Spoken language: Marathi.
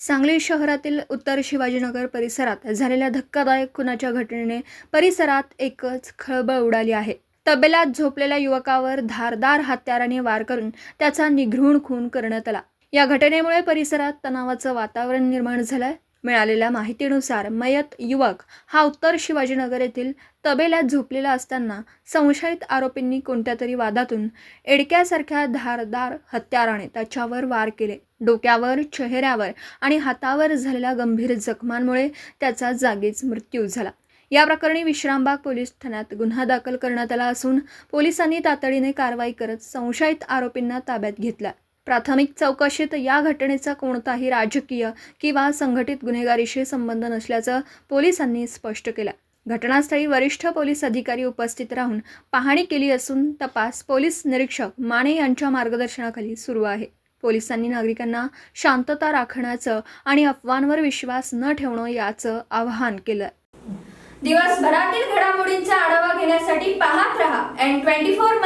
सांगली शहरातील उत्तर शिवाजीनगर परिसरात झालेल्या धक्कादायक खुनाच्या घटनेने परिसरात एकच खळबळ उडाली आहे. तबेलात झोपलेल्या युवकावर धारदार हत्याराने वार करून त्याचा निघृण खून करण्यात आला. या घटनेमुळे परिसरात तणावाचं वातावरण निर्माण झालं मिळालेल्या माहितीनुसार मयत युवक हा उत्तर शिवाजीनगर येथील तबेल्यात झोपलेला असताना संशयित आरोपींनी कोणत्या तरी वादातून एडक्यासारख्या धारदार हत्याराने त्याच्यावर वार केले. डोक्यावर चेहऱ्यावर आणि हातावर झालेल्या गंभीर जखमांमुळे त्याचा जागीच मृत्यू झाला. या प्रकरणी विश्रामबाग पोलीस ठाण्यात गुन्हा दाखल करण्यात आला असून पोलिसांनी तातडीने कारवाई करत संशयित आरोपींना ताब्यात घेतला. प्राथमिक चौकशीत या घटनेचा कोणताही राजकीय किंवा संघटित गुन्हेगारीशी संबंध नसल्याचं पोलिसांनी स्पष्ट केलं. घटनास्थळी वरिष्ठ पोलीस अधिकारी उपस्थित राहून पाहणी केली असून तपास पोलीस निरीक्षक माने यांच्या मार्गदर्शनाखाली सुरू आहे. पोलिसांनी नागरिकांना शांतता राखण्याचं आणि अफवांवर विश्वास न ठेवणं याचं आवाहन केलं. दिवसभरातील घडामोडींचा आढावा घेण्यासाठी पाहत रहा एन ट्वेंटी फोर